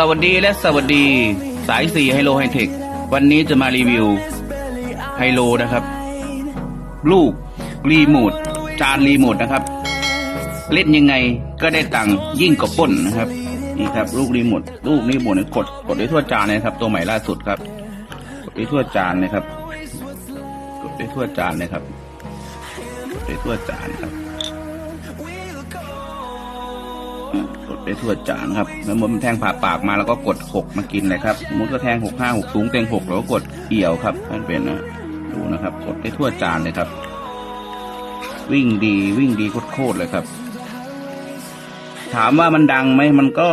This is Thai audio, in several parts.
สวัสดีและสวัสดี สายสี่ไฮโลไฮเทค วันนี้จะมารีวิวไฮโลนะครับ ลูกรีโมทจานรีโมทนะครับ เล่นยังไงก็ได้ตังค์ยิ่งกว่าป้นนะครับนี่ครับ ลูกรีโมทลูกรีโมทเนี่ยกดกดได้ทั่วจานนะครับ ตัวใหม่ล่าสุดครับ กดได้ทั่วจานเลยครับ กดได้ทั่วจานเลยครับ กดได้ทั่วจานครับ ได้ทั่วจานครับแล้วมันแทงผ่าปากมาแล้วก็กดหกมากินเลยครับมมติก็แทงหกห้าหกสูงเต็งหกแล้วก็กดเอี่ยวครับนั่นเป็นนะดูนะครับ กดได้ทั่วจานเลยครับ วิ่งดีวิ่งดีโคตรเลยครับ ถามว่ามันดังไหมมันก็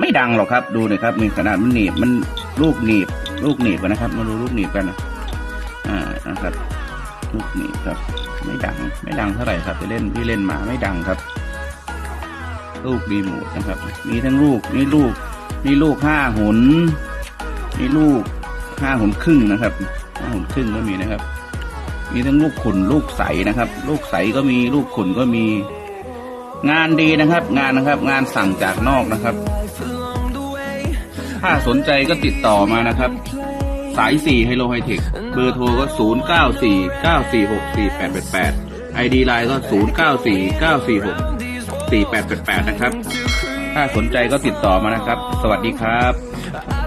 ไม่ดังหรอกครับ ดูน่อยครับ มีขนาดมันหนีบมันลูกหนีบ ลูกหนีบกันนะครับ มาดูลูกหนีบกันนะอ่านะครับลูกหนีบครับ ไม่ดัง ไม่ดังเท่าไหร่ครับไปเล่นที่เล่นมาไม่ดังครับ ลูกรีโมทนะครับ มีทั้งลูกนี่ลูกนี่ลูกห้าหุนนี่ลูกห้าหุนครึ่งนะครับห้าหุนครึ่งก็มีนะครับ มีทั้งลูกขุนลูกใสนะครับ ลูกใสก็มีลูกขุนก็มี งานดีนะครับ งานนะครับ งานสั่งจากนอกนะครับ ถ้าสนใจก็ติดต่อมานะครับ สายสี่ไฮโลไฮเทคเบอร์โทรก็ศูนย์เก้าสี่เก้าสี่หกสี่แปดแปดแปดไอดีไลน์ก็ศูนย์เก้า 4888 นะครับ ถ้าสนใจก็ติดต่อมานะครับ สวัสดีครับ